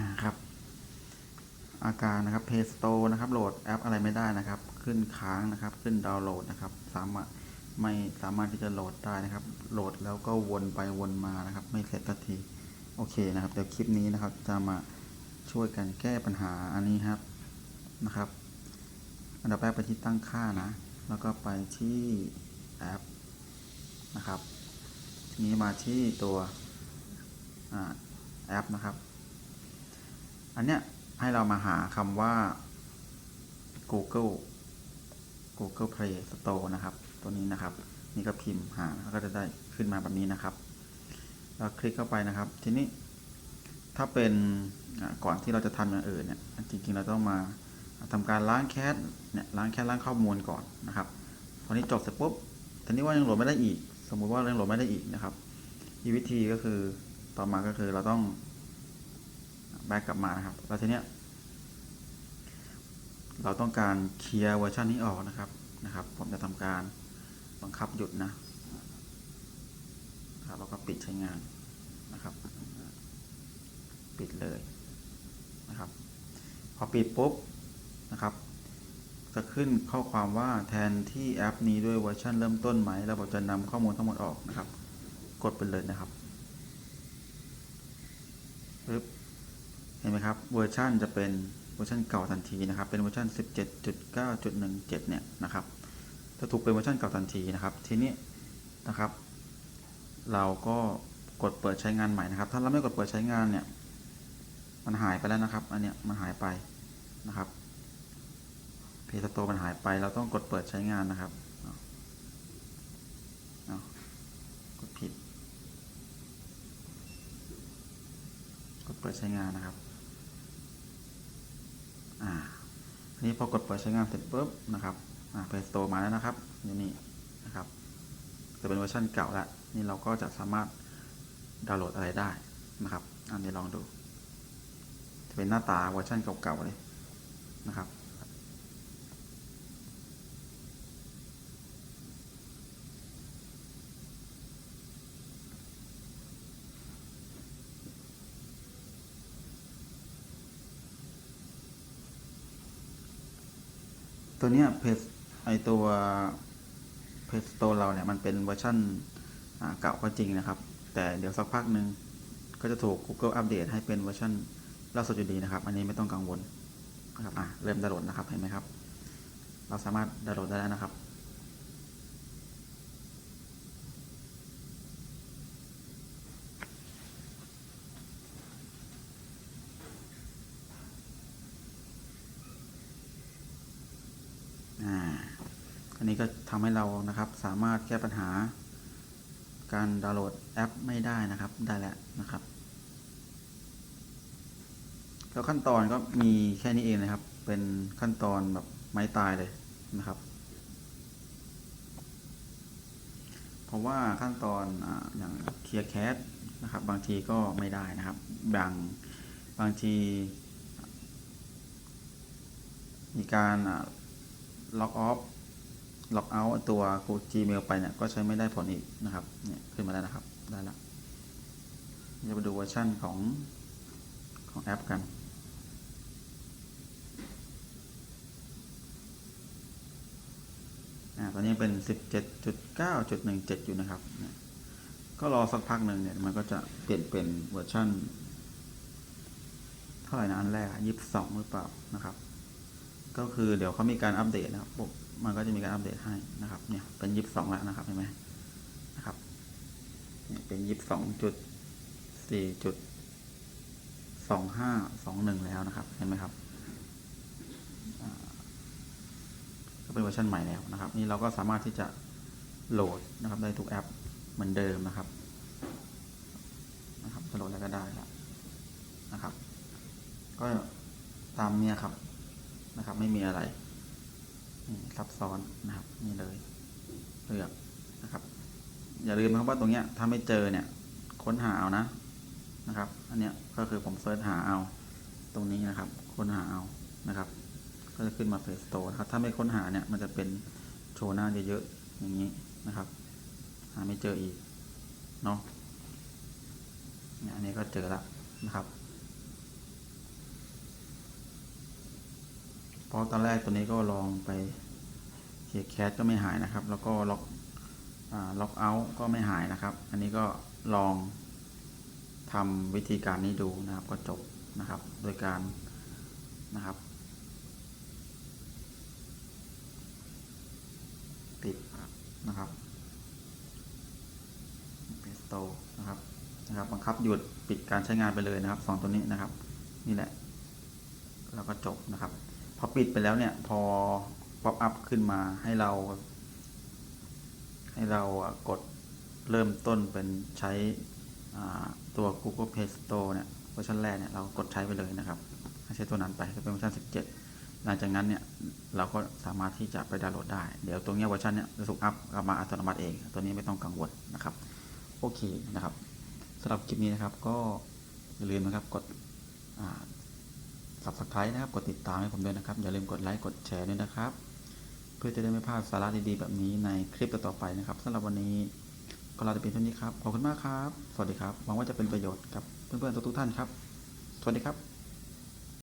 อาครับ อาการนะครับ Play Store นะครับ โหลดแอปอะไรไม่ได้นะครับ ขึ้นค้างนะครับ ขึ้นดาวน์โหลดนะครับ สามารถไม่สามารถที่จะโหลดได้นะครับ โหลดแล้วก็วนไปวนมานะครับ ไม่เสร็จสักที โอเคนะครับ เดี๋ยวคลิปนี้นะครับ จะมาช่วยกันแก้ปัญหาอันนี้ครับนะครับ อันดับแรกไปที่ตั้งค่านะ แล้วก็ไปที่แอปนะครับ ทีนี้มาที่ตัวอแอปนะครับ อันเนี้ยให้เรามาหาคำว่า Google Google Play Store นะครับ ตัวนี้นะครับ นี่ก็พิมพ์หาแล้วก็จะได้ขึ้นมาแบบนี้นะครับ เราคลิกเข้าไปนะครับ ทีนี้ถ้าเป็นก่อนที่เราจะทำอย่างอื่นเนี่ยจริงๆเราต้องมาทำการล้างแคชเนี่ยล้างแคชล้างข้อมูลก่อนนะครับพอนี้จบเสร็จปุ๊บทีนี้ว่ายังโหลดไม่ได้อีก สมมุติว่ายังโหลดไม่ได้อีกนะครับอีกวิธีก็คือต่อมาก็คือเราต้อง แบ็กกลับมานะครับ แล้วทีเนี้ย เราต้องการเคลียร์เวอร์ชันนี้ออกนะครับนะครับ ผมจะทำการบังคับหยุดนะครับแล้วก็ปิดใช้งานนะครับ ปิดเลยนะครับ พอปิดปุ๊บนะครับ จะขึ้นข้อความว่าแทนที่แอปนี้ด้วยเวอร์ชันเริ่มต้นไหมเระบบจะนำข้อมูลทั้งหมดออกนะครับ กดไปเลยนะครับปึ๊บ เห็นไหมครับเวอร์ชันจะเป็นเวอร์ชันเก่าทันทีนะครับ เป็นเวอร์ชัน17.9.17 เนี่ยนะครับจะถูกเป็นเวอร์ชันเก่าทันทีนะครับ ทีนี้นะครับ เราก็กดเปิดใช้งานใหม่นะครับ ถ้าเราไม่กดเปิดใช้งานเนี่ย มันหายไปแล้วนะครับ อันเนี้ยมันหายไปนะครับเพจสโตมันหายไป เราต้องกดเปิดใช้งานนะครับกดผิด กดเปิดใช้งานนะครับ อ่าอันนี้พอกดเปิดใช้งานเสร็จปุ๊บนะครับอ่า Play Store มาแล้วนะครับอยู่นี่นะครับจะเป็นเวอร์ชันเก่าแล้วนี่เราก็จะสามารถดาวน์โหลดอะไรได้นะครับ อันนี้ลองดู จะเป็นหน้าตาเวอร์ชันเก่าๆเลยนะครับ ตัวเนี้ยเพจไอตัวเพจสโตร์เราเนี่ยมันเป็นเวอร์ชันอ่าเก่าก็จริงนะครับ แต่เดี๋ยวสักพักหนึ่งก็จะถูก Google อัปเดตให้เป็นเวอร์ชันล่าสุดอยู่ดีนะครับ อันนี้ไม่ต้องกังวลนะครับอะเริ่มดาวน์โหลดนะครับเห็นไหมครับ เราสามารถดาวน์โหลดได้แล้วนะครับ อ่า อันนี้ก็ทำให้เรานะครับ สามารถแก้ปัญหา การดาวน์โหลดแอปไม่ได้นะครับ ได้แล้วนะครับ แล้วขั้นตอนก็มีแค่นี้เองนะครับ เป็นขั้นตอนแบบไม้ตายเลยนะครับ เพราะว่าขั้นตอนออย่างเคลียร์แคสนะครับบางทีก็ไม่ได้นะครับ บางบางที มีการล็อกออฟ ล็อกเอาตัว Gmail ไปเนี่ยก็ใช้ไม่ได้ผลอีกนะครับเนี่ยขึ้นมาแล้วนะครับได้แล้วจะไปดูเวอร์ชันของของแอปกันอ่าตอนนี้เป็น 17.9.17 อยู่นะครับเนี่ยก็รอสักพักหนึ่งเนี่ยมันก็จะเปลี่ยนเป็นเวอร์ชันเท่าไหร่นะอันแรกยี่สิบสองหรือเปล่านะครับ ก็คือเดี๋ยวเขามีการอัปเดตนะครับ มันก็จะมีการอัปเดตให้นะครับเนี่ยเป็นยี่สิบสองแล้วนะครับเห็นไหมนะครับเนี่ยเป็นยี่สิบสองจุดสี่จุดสองห้าสองหนึ่งแล้วนะครับเห็นไหมครับก็เป็นเวอร์ชันใหม่แล้วนะครับ นี่เราก็สามารถที่จะโหลดนะครับได้ทุกแอปเหมือนเดิมนะครับนะครับจะโหลดแล้วก็ได้แล้วนะครับ ก็ตามเนี่ยครับนะครับ ไม่มีอะไร ซับซ้อนนะครับ นี่เลย เลือกนะครับ อย่าลืมนะครับว่าตรงเนี้ยถ้าไม่เจอเนี่ย ค้นหาเอานะนะครับ อันเนี้ยก็คือผมเซิร์ชหาเอา ตรงนี้นะครับ ค้นหาเอานะครับ ก็จะขึ้นมา Play Store นะครับ ถ้าไม่ค้นหาเนี่ยมันจะเป็นโชว์หน้าเยอะๆอย่างนี้นะครับ หาไม่เจออีกเนาะเนี่ยอันนี้ก็เจอแล้วนะครับ เพราะตอนแรกตัวนี้ก็ลองไปเคลียร์แคสก็ไม่หายนะครับ แล้วก็ล็อกล็อกเอาท์ก็ไม่หายนะครับ อันนี้ก็ลองทำวิธีการนี้ดูนะครับก็จบนะครับ โดยการนะครับ ปิดนะครับเพสโตนะครับนะครับ บังคับหยุดปิดการใช้งานไปเลยนะครับสองตัวนี้นะครับ นี่แหละ แล้วก็จบนะครับ พอปิดไปแล้วเนี่ยพอป๊อปอัพขึ้นมาให้เรา ให้เรากดเริ่มต้นเป็นใช้ตัว Google Play Store เนี่ยเวอร์ชันแรกเนี่ยเรากดใช้ไปเลยนะครับให้ใช้ตัวนั้นไปจะเป็นเวอร์ชัน17 หลังจากนั้นเนี่ยเราก็สามารถที่จะไปดาวน์โหลดได้ เดี๋ยวตรงนี้เวอร์ชันเนี่ยจะถูกอัพกลับมาอัตโนมัติเอง ตัวนี้ไม่ต้องกังวลนะครับ โอเคนะครับสำหรับคลิปนี้นะครับก็อย่าลืมนะครับกด อ่า subscribe นะครับ กดติดตามให้ผมด้วยนะครับ อย่าลืมกดไลค์กดแชร์ด้วยนะครับ เพื่อจะได้ไม่พลาดสาระดีๆแบบนี้ในคลิปต่อๆไปนะครับสำหรับวันนี้ก็ลาไปเป็นเท่านี้ครับ ขอบคุณมากครับ สวัสดีครับ หวังว่าจะเป็นประโยชน์กับเพื่อนๆทุกๆท่านครับ สวัสดีครับ